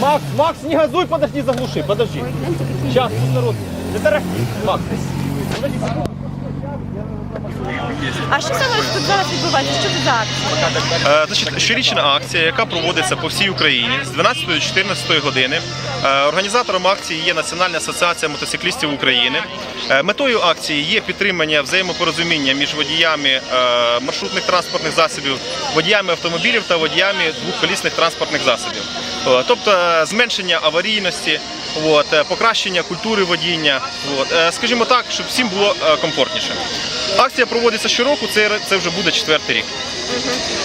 Макс, Макс, не газуй, подожди, заглуши, подожди. Сейчас, народ. Это Макс. Подожди, секунду. А що саме тут зараз відбувається? Що це за акція? Значить, щорічна акція, яка проводиться по всій Україні з 12 до 14 години. Е, Організатором акції є Національна асоціація мотоциклістів України. Е, Метою акції є підтримання взаємопорозуміння між водіями е, маршрутних транспортних засобів, водіями автомобілів та водіями двохколісних транспортних засобів. Тобто зменшення аварійності, от, е, покращення культури водіння, от, е, скажімо так, щоб всім було е, комфортніше. Акція проводиться щороку, це, це вже буде четвертий рік.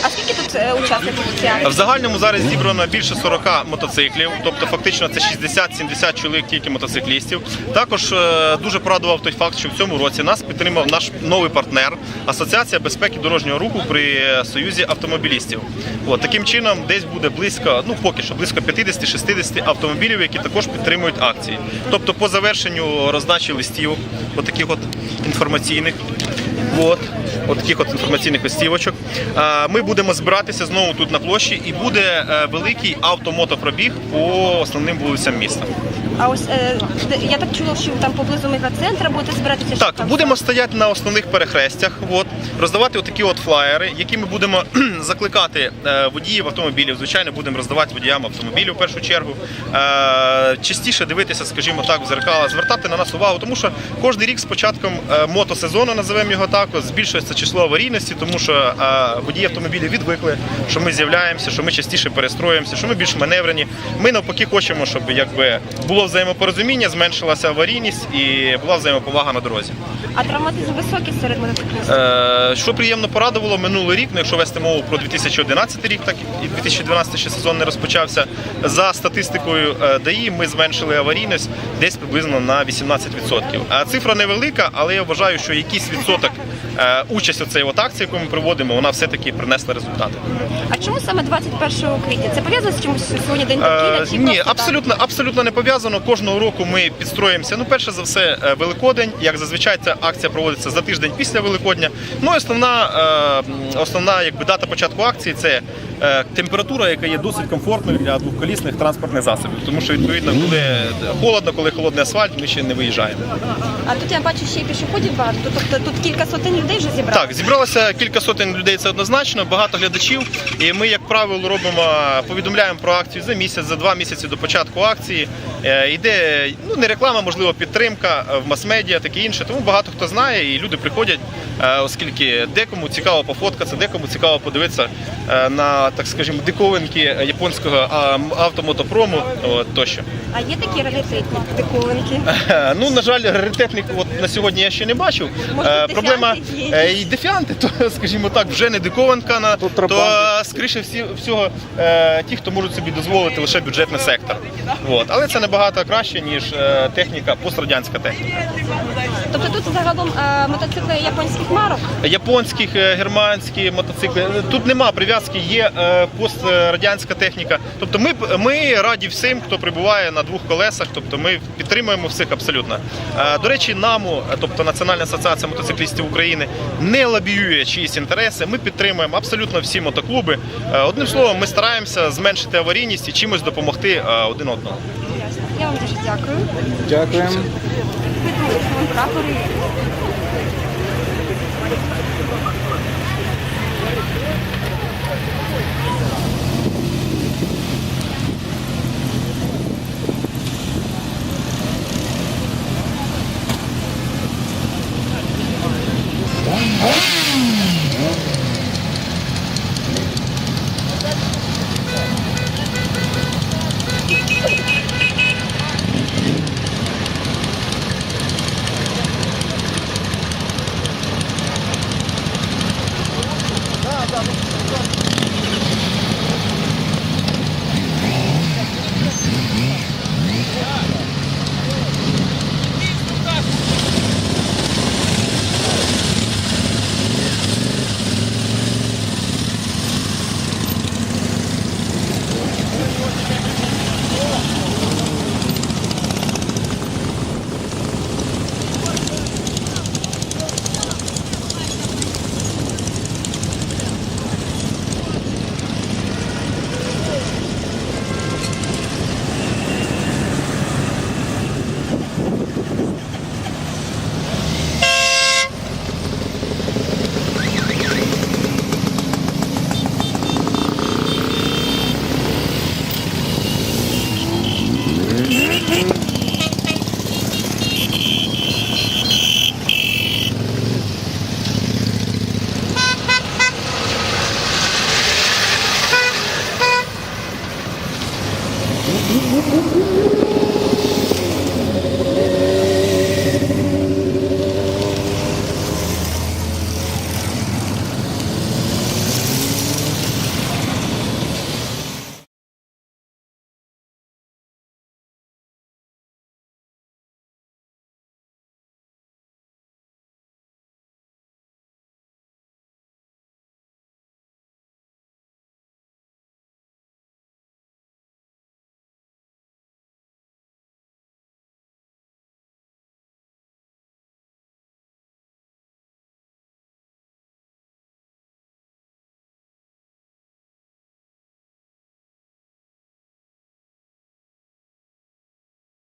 А скільки тут е, учасників? В загальному зараз зібрано більше 40 мотоциклів, тобто фактично це 60-70 чоловік тільки мотоциклістів. Також е, дуже порадував той факт, що в цьому році нас підтримав наш новий партнер Асоціація безпеки дорожнього руху при Союзі автомобілістів. От таким чином, десь буде близько, ну поки що близько 50-60 автомобілів, які також підтримують акції. Тобто, по завершенню роздачі листів, отаких от інформаційних. От, от таких от інформаційних листівочок. Е, Ми будемо збиратися знову тут на площі, і буде е, великий автомотопробіг по основним вулицям міста. А ось е, я так чула, що там поблизу мегацентра будете збиратися. Так, там? будемо стояти на основних перехрестях, от, роздавати отакі от флаєри, які ми будемо закликати водіїв автомобілів. Звичайно, будемо роздавати водіям автомобілів в першу чергу. Е, частіше дивитися, скажімо так, в зеркала, звертати на нас увагу, тому що кожен рік з початком мотосезону, називаємо його так, от, збільшується число аварійності, тому що е, водії автомобілів відвикли, що ми з'являємося, що ми частіше перестроюємося, що ми більш маневрені. Ми навпаки хочемо, щоб якби було взаємопорозуміння, зменшилася аварійність і була взаємоповага на дорозі. А травматизм високий серед мотоциклістів? Е, Що приємно порадувало минулий рік, ну якщо вести мову про 2011 рік, так і 2012 ще сезон не розпочався. За статистикою е, ДАІ ми зменшили аварійність десь приблизно на 18%. А цифра невелика, але я вважаю, що якийсь відсоток участь у цій от акції, яку ми проводимо, вона все-таки принесла результати. А чому саме 21 квітня? Це пов'язано з чимось сьогодні день? Е, чи ні, абсолютно, абсолютно не пов'язано. Кожного року ми підстроїмося. Ну, перше за все, е, Великодень. Як зазвичай ця акція проводиться за тиждень після Великодня. Ну і основна, е, основна якби, дата початку акції це е, температура, яка є досить комфортною для двохколісних транспортних засобів. Тому що відповідно, коли холодно, коли холодний асфальт, ми ще не виїжджаємо. А тут я бачу ще й пішоходів багато. Тобто тут кілька сотень людей вже зібрали. Так, зібралося кілька сотень людей, це однозначно, багато глядачів. І ми, як правило, робимо, повідомляємо про акцію за місяць, за два місяці до початку акції. Е, Йде ну не реклама, можливо, підтримка е, в мас-медіа, таке інше. Тому багато хто знає, і люди приходять, е, оскільки декому цікаво пофоткатися, декому цікаво подивитися е, на так скажімо диковинки японського автомотопрому от, тощо. А є такі раритетні диковинки? Е, Ну, на жаль, раритетних от на сьогодні я ще не бачив. Може, Е, Проблема є? е, і дефіанти, то, скажімо так, вже не дикованка, на- то скоріше всі, всього е, ті, хто можуть собі дозволити лише бюджетний сектор. От. Але це набагато краще, ніж е, техніка, пострадянська техніка. Тобто тут загалом е, мотоцикли японських марок? Японських, е, германські мотоцикли. Е, Тут нема прив'язки, є е, пострадянська техніка. Тобто ми, ми раді всім, хто прибуває на двох колесах, тобто ми підтримуємо всіх абсолютно. Е, До речі, НАМУ, тобто Національна асоціація мотоциклістів України, не лобіює чиїсь інтереси. Ми підтримуємо абсолютно всі мотоклуби. Е, Одним словом, ми стараємося зменшити аварійність і чимось допомогти е, один одному. Я вам дуже дякую. Дякуємо. Прапори.